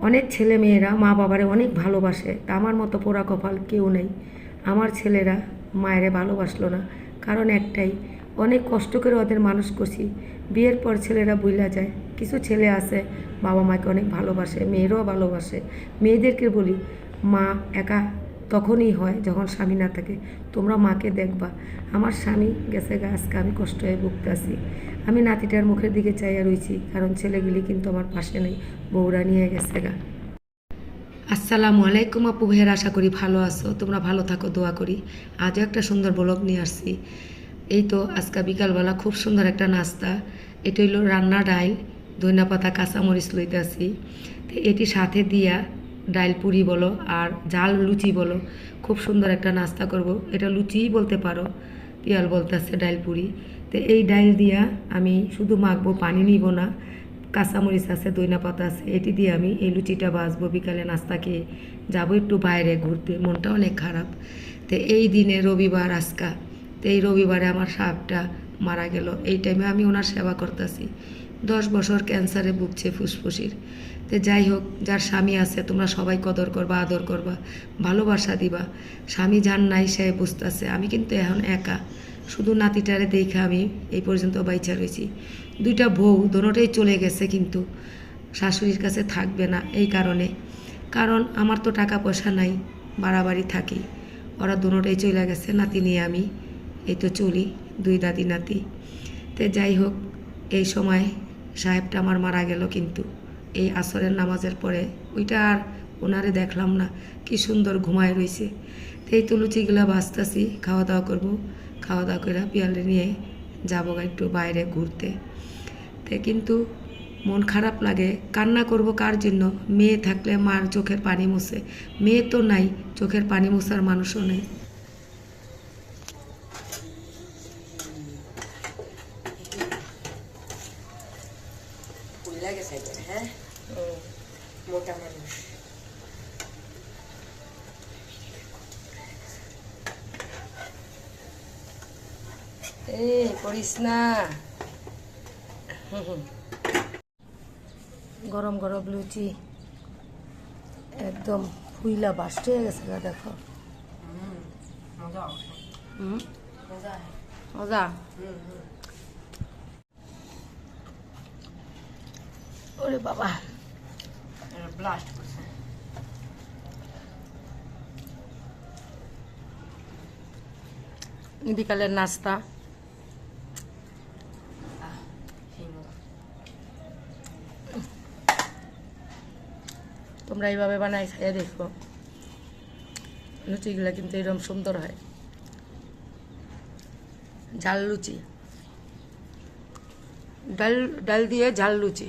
অনেক ছেলে মেয়েরা মা বাবারে অনেক ভালোবাসে, তা আমার মতো পোড়া কপাল কেউ নেই। আমার ছেলেরা মায়েরে ভালোবাসলো না। কারণ একটাই, অনেক কষ্ট করে ওদের মানুষ করছি। বিয়ের পর ছেলেরা বুইলা যায়। কিছু ছেলে আছে বাবা মাকে অনেক ভালোবাসে, মেয়েরাও ভালোবাসে। মেয়েদেরকে বলি, মা একা তখনই হয় যখন স্বামী না থাকে। তোমরা মাকে দেখবা। আমার স্বামী গেছে গা, আজকে আমি কষ্ট হয়ে ভুগতেছি আমি নাতিটার মুখের দিকে চাইয়া রইছি, কারণ ছেলেগুলি কিন্তু আমার পাশে নেই। বউরা নিয়ে গেছে গা। আসসালামু আলাইকুম আপু ভাইয়ের, আশা করি ভালো আছো। তোমরা ভালো থাকো, দোয়া করি। আজও একটা সুন্দর ব্লগ নিয়ে আসছি। এই তো আজকে বিকালবেলা খুব সুন্দর একটা নাস্তা। এটা হইল রান্না ডাইল, ধইনা পাতা, কাঁচামরিচ লইতে আসি এটি সাথে দিয়া ডাইল পুরি বলো আর জাল লুচি বলো, খুব সুন্দর একটা নাস্তা করব। এটা লুচিই বলতে পারো, পিয়াল বলতেছে ডাইল পুরি। তো এই ডাইল দিয়া আমি শুধু মাখবো, পানি নিব না, কাঁচামরিচ আছে দইনা পাতা আছে, এটি দিয়ে আমি এই লুচিটা বাজবো বিকালে নাস্তা খেয়ে যাব একটু বাইরে ঘুরতে, মনটা অনেক খারাপ। তো এই দিনে রবিবার আজকা, তো এই রবিবারে আমার সাপটা মারা গেল, এই টাইমে আমি ওনার সেবা করতেছি। দশ বছর ক্যান্সারে ভুগছে ফুসফুসির। তো যাই হোক, যার স্বামী আছে, তোমরা সবাই কদর করবা, আদর করবা, ভালোবাসা দিবা। স্বামী যার নাই, সে বুঝতেছে, আমি কিন্তু এখন একা। শুধু নাতিটারে দেখে আমি এই পর্যন্ত বাইচা রয়েছি। দুইটা বউ, দোনোটাই চলে গেছে কিন্তু শাশুড়ির কাছে থাকবে না এই কারণে। কারণ আমার তো টাকা পয়সা নাই, বাড়াবাড়ি থাকি ওরা দোনোটাই চলে গেছে, নাতি নিয়ে আমি, এই তো চলি, দুই দাদি নাতি তে যাই হোক এই সময় সাহেবটা আমার মারা গেল কিন্তু। এই আসরের নামাজের পরে ওইটা আর ওনারে দেখলাম না, কি সুন্দর ঘুমায় রয়েছে এই তো লুচিগুলো বাঁচতেছি খাওয়া দাওয়া করব। খাওয়া দাওয়া করে পিয়ালে নিয়ে যাব একটু বাইরে ঘুরতে। তে কিন্তু মন খারাপ লাগে, কান্না করব কার জন্য? মেয়ে থাকলে মার চোখের পানি মুছে। মেয়ে তো নাই, চোখের পানি মুছার মানুষও নেই। ভুলে গেছে একবার, হ্যাঁ মোটা মানুষ এই করিস না গরম গরম লুচি। একদম ফুইলা বাস্ট গেছে গা দেখো। মজা। মজা। ওরে বাবা। ব্লাস্ট করছে। বিকালের নাস্তা। তোমরা এইভাবে বানাই খাইয়ে দেখো। লুচিগুলো কিন্তু এরকম সুন্দর হয়। ঝাল লুচি। ডাল ডাল দিয়ে ঝাল লুচি।